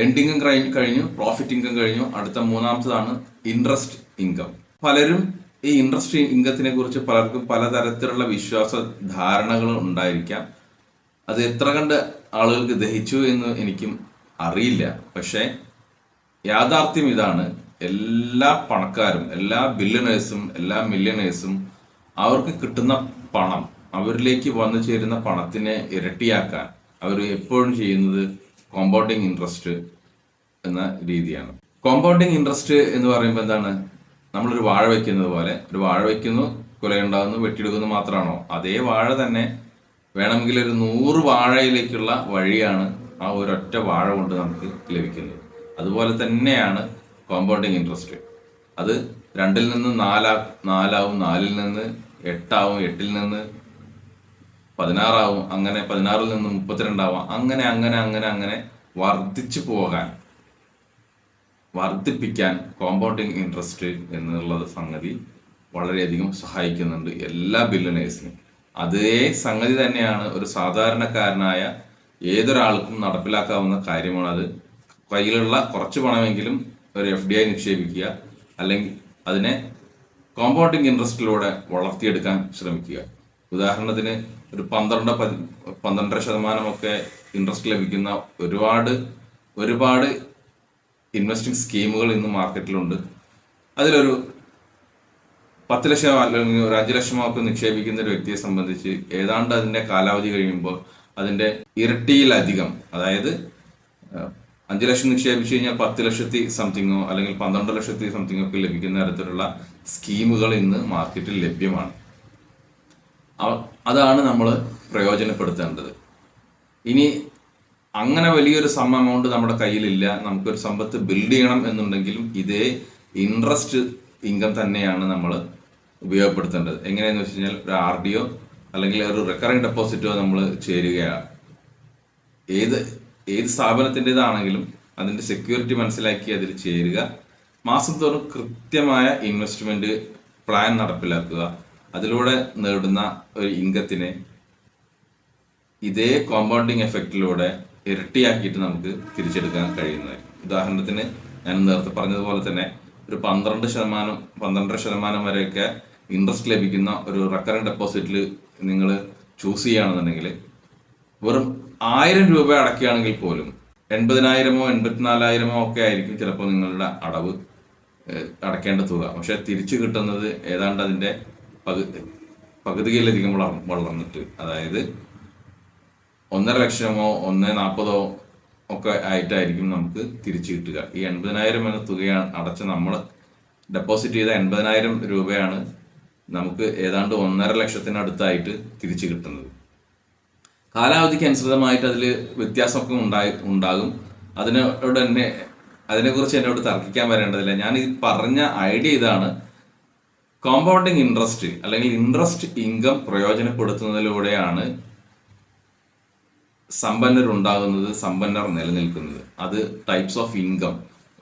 End income കഴിഞ്ഞു profit income കഴിഞ്ഞു. അടുത്ത മൂന്നാമത്തതാണ് ഇൻട്രസ്റ്റ് ഇൻകം പലരും ഈ ഇൻട്രസ്റ്റ് ഇൻകത്തിനെ കുറിച്ച് പലർക്കും പലതരത്തിലുള്ള വിശ്വാസ ധാരണകൾ ഉണ്ടായിരിക്കാം. അത് എത്ര കണ്ട് ആളുകൾക്ക് ദഹിച്ചു എന്ന് എനിക്കും അറിയില്ല. പക്ഷേ യാഥാർത്ഥ്യം ഇതാണ്. എല്ലാ പണക്കാരും എല്ലാ ബില്യണേഴ്സും എല്ലാ മില്യണേഴ്സും അവർക്ക് കിട്ടുന്ന പണം അവരിലേക്ക് വന്നു ചേരുന്ന പണത്തിനെ ഇരട്ടിയാക്കാൻ അവർ എപ്പോഴും ചെയ്യുന്നത് കോമ്പൗണ്ടിങ് ഇൻട്രസ്റ്റ് എന്ന രീതിയാണ്. കോമ്പൗണ്ടിങ് ഇൻട്രസ്റ്റ് എന്ന് പറയുമ്പോൾ എന്താണ്? നമ്മളൊരു വാഴ വയ്ക്കുന്നത് പോലെ ഒരു വാഴ വയ്ക്കുന്നു കുലയുണ്ടാകുന്നു വെട്ടിയെടുക്കുന്നു മാത്രമാണോ? അതേ വാഴ തന്നെ വേണമെങ്കിൽ ഒരു നൂറ് വാഴയിലേക്കുള്ള വഴിയാണ് ആ ഒരൊറ്റ വാഴ കൊണ്ട് നമുക്ക് ലഭിക്കുന്നത്. അതുപോലെ തന്നെയാണ് കോമ്പൗണ്ടിങ് ഇൻട്രസ്റ്റ് അത് രണ്ടിൽ നിന്ന് നാലാ നാലാവും നാലിൽ നിന്ന് എട്ടാവും എട്ടിൽ നിന്ന് പതിനാറാവും അങ്ങനെ പതിനാറിൽ നിന്ന് മുപ്പത്തിരണ്ടാവാം അങ്ങനെ അങ്ങനെ അങ്ങനെ അങ്ങനെ വർദ്ധിച്ചു പോകാൻ വർദ്ധിപ്പിക്കാൻ കോമ്പൗണ്ടിങ് ഇൻട്രസ്റ്റ് എന്നുള്ള സംഗതി വളരെയധികം സഹായിക്കുന്നുണ്ട് എല്ലാ ബില്ലിനേഴ്സിനും അതേ സംഗതി തന്നെയാണ് ഒരു സാധാരണക്കാരനായ ഏതൊരാൾക്കും നടപ്പിലാക്കാവുന്ന കാര്യമാണ് അത്. കയ്യിലുള്ള കുറച്ച് പണമെങ്കിലും ഒരു എഫ് ഡി ഐ നിക്ഷേപിക്കുക അല്ലെങ്കിൽ അതിനെ കോമ്പൗണ്ടിങ് ഇൻട്രസ്റ്റിലൂടെ വളർത്തിയെടുക്കാൻ ശ്രമിക്കുക. ഉദാഹരണത്തിന് ഒരു പന്ത്രണ്ട് പതി പന്ത്രണ്ടര ശതമാനമൊക്കെ ഇൻട്രസ്റ്റ് ലഭിക്കുന്ന ഒരുപാട് ഒരുപാട് ഇൻവെസ്റ്റിംഗ് സ്കീമുകൾ ഇന്ന് മാർക്കറ്റിലുണ്ട് അതിലൊരു പത്ത് ലക്ഷം അല്ലെങ്കിൽ ഒരു അഞ്ച് ലക്ഷമോ ഒക്കെ നിക്ഷേപിക്കുന്ന ഒരു വ്യക്തിയെ സംബന്ധിച്ച് ഏതാണ്ട് അതിന്റെ കാലാവധി കഴിയുമ്പോൾ അതിന്റെ ഇരട്ടിയിലധികം അതായത് അഞ്ച് ലക്ഷം നിക്ഷേപിച്ചു കഴിഞ്ഞാൽ പത്ത് ലക്ഷത്തി സംതിങ്ങോ അല്ലെങ്കിൽ പന്ത്രണ്ട് ലക്ഷത്തി സംതിങ്ങോ ഒക്കെ ലഭിക്കുന്ന തരത്തിലുള്ള സ്കീമുകൾ ഇന്ന് മാർക്കറ്റിൽ ലഭ്യമാണ്. അതാണ് നമ്മൾ പ്രയോജനപ്പെടുത്തേണ്ടത്. ഇനി അങ്ങനെ വലിയൊരു സം എമൗണ്ട് നമ്മുടെ കയ്യിലില്ല നമുക്കൊരു സമ്പത്ത് ബിൽഡ് ചെയ്യണം എന്നുണ്ടെങ്കിലും ഇതേ ഇൻട്രസ്റ്റ് ഇൻകം തന്നെയാണ് നമ്മൾ ഉപയോഗപ്പെടുത്തേണ്ടത്. എങ്ങനെയാന്ന് വെച്ച് കഴിഞ്ഞാൽ ഒരു ആർ ഡിയോ അല്ലെങ്കിൽ ഒരു റെക്കറിങ് ഡെപ്പോസിറ്റോ നമ്മൾ ചേരുകയാണ്. ഏത് ഏത് സ്ഥാപനത്തിന്റെതാണെങ്കിലും അതിന്റെ സെക്യൂരിറ്റി മനസ്സിലാക്കി അതിൽ ചേരുക. മാസം തോറും കൃത്യമായ ഇൻവെസ്റ്റ്മെന്റ് പ്ലാൻ നടപ്പിലാക്കുക. അതിലൂടെ നേടുന്ന ഒരു ഇൻകത്തിനെ ഇതേ കോമ്പൗണ്ടിങ് എഫക്റ്റിലൂടെ ഇരട്ടിയാക്കിയിട്ട് നമുക്ക് തിരിച്ചെടുക്കാൻ കഴിയുന്നതായിരിക്കും. ഉദാഹരണത്തിന് ഞാൻ നേരത്തെ പറഞ്ഞതുപോലെ തന്നെ ഒരു പന്ത്രണ്ട് ശതമാനം പന്ത്രണ്ടര ശതമാനം വരെയൊക്കെ ഇൻട്രസ്റ്റ് ലഭിക്കുന്ന ഒരു റെക്കറിങ് ഡെപ്പോസിറ്റിൽ നിങ്ങൾ ചൂസ് ചെയ്യുകയാണെന്നുണ്ടെങ്കിൽ വെറും ആയിരം രൂപ അടക്കുകയാണെങ്കിൽ പോലും എൺപതിനായിരമോ എൺപത്തിനാലായിരമോ ഒക്കെ ആയിരിക്കും ചിലപ്പോൾ നിങ്ങളുടെ അടവ് അടക്കേണ്ട തുക. പക്ഷെ തിരിച്ചു കിട്ടുന്നത് ഏതാണ്ട് അതിന്റെ പകു പകുതിയിലധികം വളർ- വളർന്നിട്ട് അതായത് ഒന്നര ലക്ഷമോ ഒന്ന് നാൽപ്പതോ ഒക്കെ ആയിട്ടായിരിക്കും നമുക്ക് തിരിച്ചു കിട്ടുക. ഈ എൺപതിനായിരം എന്ന തുകയാണ് അടച്ച നമ്മൾ ഡെപ്പോസിറ്റ് ചെയ്ത എൺപതിനായിരം രൂപയാണ് നമുക്ക് ഏതാണ്ട് ഒന്നര ലക്ഷത്തിനടുത്തായിട്ട് തിരിച്ചു കിട്ടുന്നത്. കാലാവധിക്ക് അനുസൃതമായിട്ട് അതിൽ വ്യത്യാസമൊക്കെ ഉണ്ടായി ഉണ്ടാകും. അതിനോട് തന്നെ അതിനെക്കുറിച്ച് എന്നോട് തർക്കിക്കാൻ വരേണ്ടതില്ല. ഞാൻ ഈ പറഞ്ഞ ഐഡിയ ഇതാണ്. കോമ്പൗണ്ടിങ് ഇൻട്രസ്റ്റ് അല്ലെങ്കിൽ ഇൻട്രസ്റ്റ് ഇൻകം പ്രയോജനപ്പെടുത്തുന്നതിലൂടെയാണ് സമ്പന്നരുണ്ടാകുന്നത് സമ്പന്നർ നിലനിൽക്കുന്നത്. അത് ടൈപ്സ് ഓഫ് ഇൻകം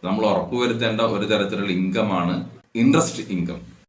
നമ്മൾ ഉറപ്പുവരുത്തേണ്ട ഒരു തരത്തിലുള്ള ഇൻകമാണ് ഇൻട്രസ്റ്റ് ഇൻകം